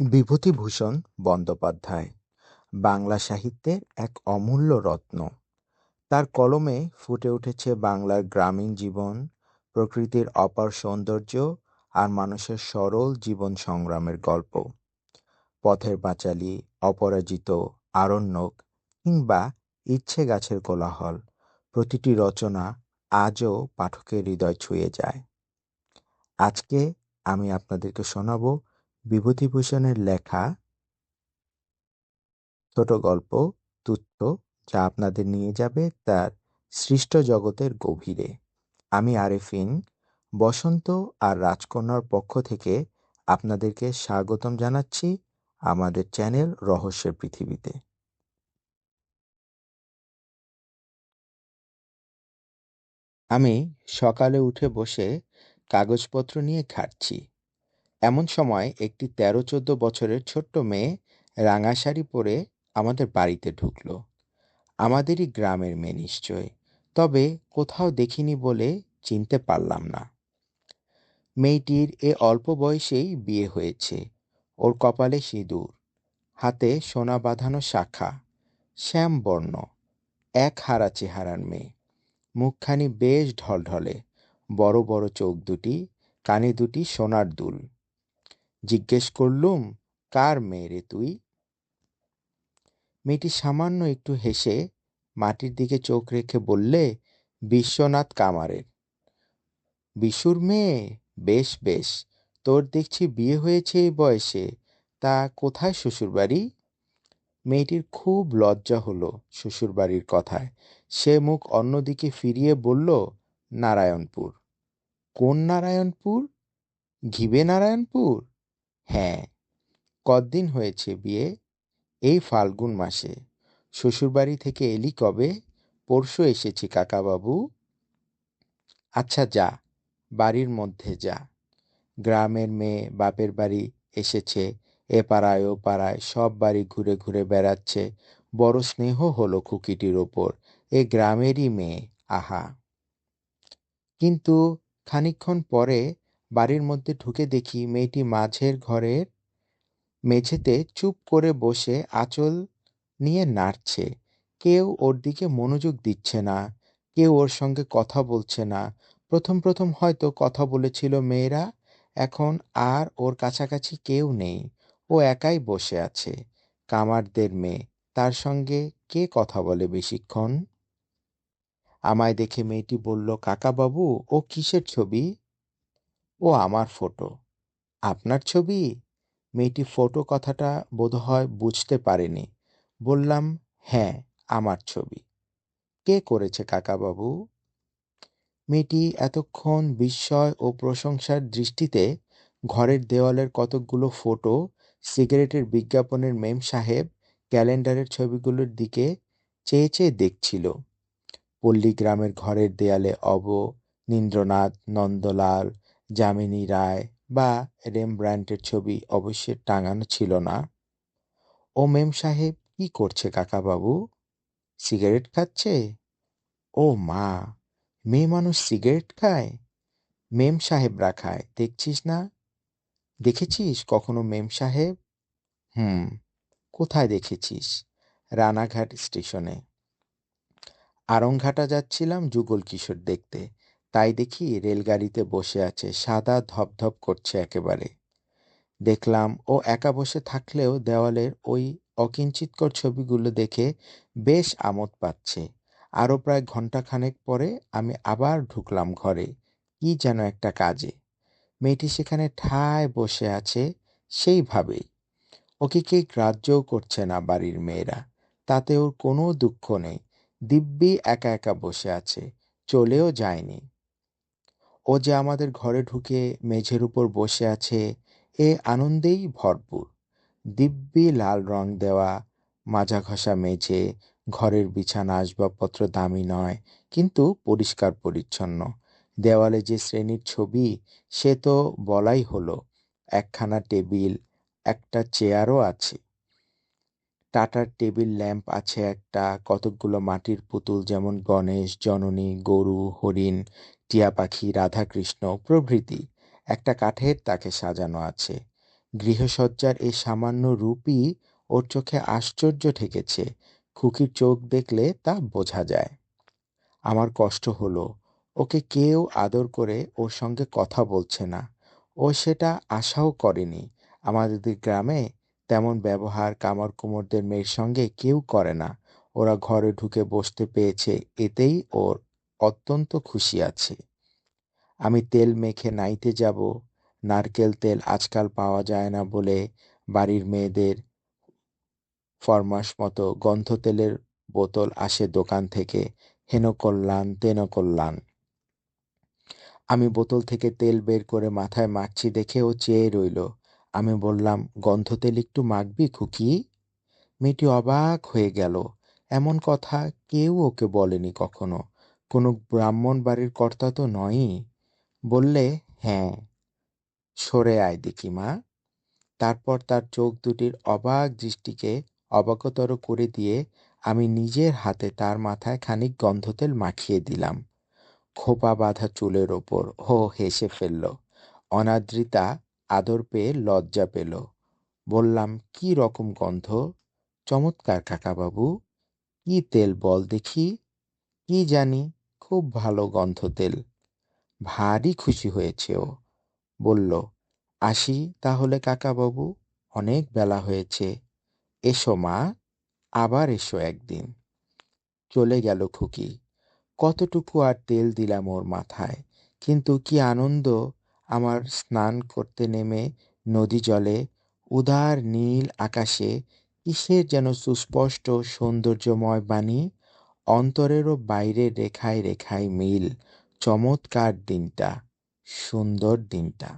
বিভূতিভূষণ বন্দ্যোপাধ্যায়, বাংলা সাহিত্যের এক অমূল্য রত্ন। তার কলমে ফুটে উঠেছে বাংলার গ্রামীণ জীবন, প্রকৃতির অপার সৌন্দর্য আর মানুষের সরল জীবন সংগ্রামের গল্প। পথের পাঁচালী, অপরাজিত, আরণ্যক কিংবা ইচ্ছে গাছের কোলাহল, প্রতিটি রচনা আজও পাঠকের হৃদয় ছুঁয়ে যায়। আজকে আমি আপনাদেরকে শোনাব বিভূতিভূষণের লেখা ছোট গল্প, তুচ্ছ, যা আপনাদের নিয়ে যাবে তার সৃষ্ট জগতের গভীরে। আমি আরেফিন, বসন্ত আর রাজকন্যার পক্ষ থেকে আপনাদেরকে স্বাগতম জানাচ্ছি আমাদের চ্যানেল রহস্যের পৃথিবীতে। আমি সকালে উঠে বসে কাগজপত্র নিয়ে ঘাটছি এমন সময় একটি তেরো চোদ্দ বছরের ছোট্ট মেয়ে রাঙা শাড়ি পরে আমাদের বাড়িতে ঢুকল। আমাদেরই গ্রামের মেয়ে নিশ্চয়, তবে কোথাও দেখিনি বলে চিনতে পারলাম না। মেয়েটির এ অল্প বয়সেই বিয়ে হয়েছে। ওর কপালে সিঁদুর, হাতে সোনা বাঁধানো শাখা, শ্যামবর্ণ, এক হারা চেহারার মেয়ে। মুখখানি বেশ ঢলঢলে, বড় বড় চোখ দুটি, কানে দুটি সোনার দুল। জিজ্ঞেস করলুম, কার মেয়ে রে তুই? মেয়েটি সামান্য একটু হেসে মাটির দিকে চোখ রেখে বললে, বিশ্বনাথ কামারের। বিশুর মেয়ে? বেশ বেশ। তোর দেখছি বিয়ে হয়েছে এই বয়সে। তা কোথায় শ্বশুরবাড়ি? মেয়েটির খুব লজ্জা হলো শ্বশুরবাড়ির কথায়। সে মুখ অন্যদিকে ফিরিয়ে বলল, নারায়ণপুর। কোন নারায়ণপুর? ঘিবে নারায়ণপুর? হ্যাঁ কদিন হয়েছে বিয়ে? এই ফাল্গুন মাসে। শ্বশুরবাড়ি থেকে এলি কবে? পরশু এসেছি কাকাবাবু। আচ্ছা যা, বাড়ির মধ্যে যা। গ্রামের মেয়ে, বাপের বাড়ি এসেছে, এ পাড়ায়, ও পাড়ায় সব বাড়ি ঘুরে ঘুরে বেড়াচ্ছে। বড় স্নেহ হলো খুকিটির ওপর। এ গ্রামেরই মেয়ে, আহা। কিন্তু খানিক্ষণ পরে বাড়ির মধ্যে ঢুকে দেখি মেয়েটি মাঝের ঘরের মেঝেতে চুপ করে বসে আঁচল নিয়ে নাড়ছে। কেউ ওর দিকে মনোযোগ দিচ্ছে না, কেউ ওর সঙ্গে কথা বলছে না। প্রথম প্রথম হয়তো কথা বলেছিল মেয়েরা, এখন আর ওর কাছাকাছি কেউ নেই। ও একাই বসে আছে। কামারদের মেয়ে, তার সঙ্গে কে কথা বলে বেশিক্ষণ? আমায় দেখে মেয়েটি বলল, কাকাবাবু, ও কিসের ছবি? ও আমার ফটো। আপনার ছবি? মেয়েটি ফটো কথাটা বোধহয় বুঝতে পারেনি। বললাম হ্যাঁ আমার ছবি। কে করেছে কাকাবাবু? মেয়েটি এতক্ষণ বিস্ময় ও প্রশংসার দৃষ্টিতে ঘরের দেওয়ালের কতকগুলো ফটো, সিগারেটের বিজ্ঞাপনের মেম সাহেব ক্যালেন্ডারের ছবিগুলোর দিকে চেয়ে চেয়ে দেখছিল। পল্লীগ্রামের ঘরের দেয়ালে অব, নীন্দ্রনাথ, নন্দলাল যামিনী রায় বা রেমব্র্যান্টের ছবি অবশ্যই টাঙানো ছিল না। ও মেম সাহেব, কি করছে কাকাবাবু? সিগারেট খাচ্ছে? ও মা, মেয়ে মানুষ সিগারেট খায়? মেম সাহেবরা খায়, দেখছিস না? দেখেছিস কখনো মেম সাহেব? হুম, কোথায় দেখেছিস? রানাঘাট স্টেশনে। আরংঘাটা যাচ্ছিলাম যুগল কিশোর দেখতে। তাই দেখি রেলগাড়িতে বসে আছে, সাদা ধপধপ করছে একেবারে। দেখলাম ও একা বসে থাকলেও দেওয়ালের ওই অকিঞ্চিতকর ছবিগুলো দেখে বেশ আমোদ পাচ্ছে। আরও প্রায় ঘন্টাখানেক পরে আমি আবার ঢুকলাম ঘরে। কি যেন একটা কাজে। মেয়েটি সেখানে ঠায় বসে আছে সেইভাবেই। ওকে কে গ্রাহ্যও করছে না বাড়ির মেয়েরা। তাতে ওর কোনো দুঃখ নেই। দিব্যি একা একা বসে আছে। চলেও যায়নি। ও যে আমাদের ঘরে ঢুকে মেঝের উপর বসে আছে, এ আনন্দেই ভরপুর। দিব্যি লাল রং দেওয়া, মাজা ঘষা মেঝে, ঘরের বিছানা আসবাবপত্র দামি নয়, কিন্তু পরিষ্কার পরিচ্ছন্ন। দেওয়ালে যে শ্রেণির ছবি, সে তো বলাই হলো, একখানা টেবিল, একটা চেয়ারও আছে। টাটার টেবিল ল্যাম্প আছে একটা, কতকগুলো মাটির পুতুল যেমন গণেশ, জননী, গরু, হরিণ, টিয়া পাখি, রাধাকৃষ্ণ, প্রভৃতি। একটা কাঠের তাকে সাজানো আছে। গৃহসজ্জার এই সামান্য রূপই ওর চোখে আশ্চর্য ঠেকেছে। খুকির চোখ দেখলে তা বোঝা যায়। আমার কষ্ট হলো। ওকে কেউ আদর করে ওর সঙ্গে কথা বলছে না। ও সেটা আশাও করেনি। আমাদের গ্রামে তেমন ব্যবহার কামার কুমোরদের মেয়ের সঙ্গে কেউ করে না। ওরা ঘরে ঢুকে বসতে পেয়েছে, এতেই ওর অত্যন্ত খুশি আছে। আমি তেল মেখে নাইতে যাব। নারকেল তেল আজকাল পাওয়া যায় না বলে বাড়ির মেয়েদের ফরমাস মতো গন্ধ তেলের বোতল আসে দোকান থেকে। হেন কল্যাণ, তেন কল্যাণ। আমি বোতল থেকে তেল বের করে মাথায় মাখছি দেখে ও চেয়ে রইল। আমি বললাম, গন্ধ তেল একটু মাখবি খুকি? মেয়েটি অবাক হয়ে গেল। এমন কথা কেউ ওকে বলেনি কখনো। কোনো ব্রাহ্মণ বাড়ির কর্তা তো নয়ই। বললে হ্যাঁ সরে আয় দেখি মা। তারপর তার চোখ দুটির অবাক দৃষ্টিকে অবাকতর করে দিয়ে আমি নিজের হাতে তার মাথায় খানিক গন্ধতেল মাখিয়ে দিলাম। খোপা বাঁধা চুলের ওপর। ও হেসে ফেলল। অনাদ্রিতা আদর পেয়ে লজ্জা পেল। বললাম, কি রকম গন্ধ? চমৎকার কাকাবাবু। কি তেল বল দেখি? কি জানি, খুব ভালো গন্ধ তেল। ভারী খুশি হয়েছে ও। বলল, আসি তাহলে কাকাবাবু, অনেক বেলা হয়েছে। এসো মা, আবার এসো একদিন। চলে গেল খুকি। কতটুকু আর তেল দিলাম ওর মাথায়, কিন্তু কি আনন্দ! আমার স্নান করতে নেমে নদী জলে, উদার নীল আকাশে কিসের যেন সুস্পষ্ট সৌন্দর্যময় বাণী, অন্তরেরও বাইরে রেখায় রেখায় মিল চমৎকার দিনটা, সুন্দর দিনটা।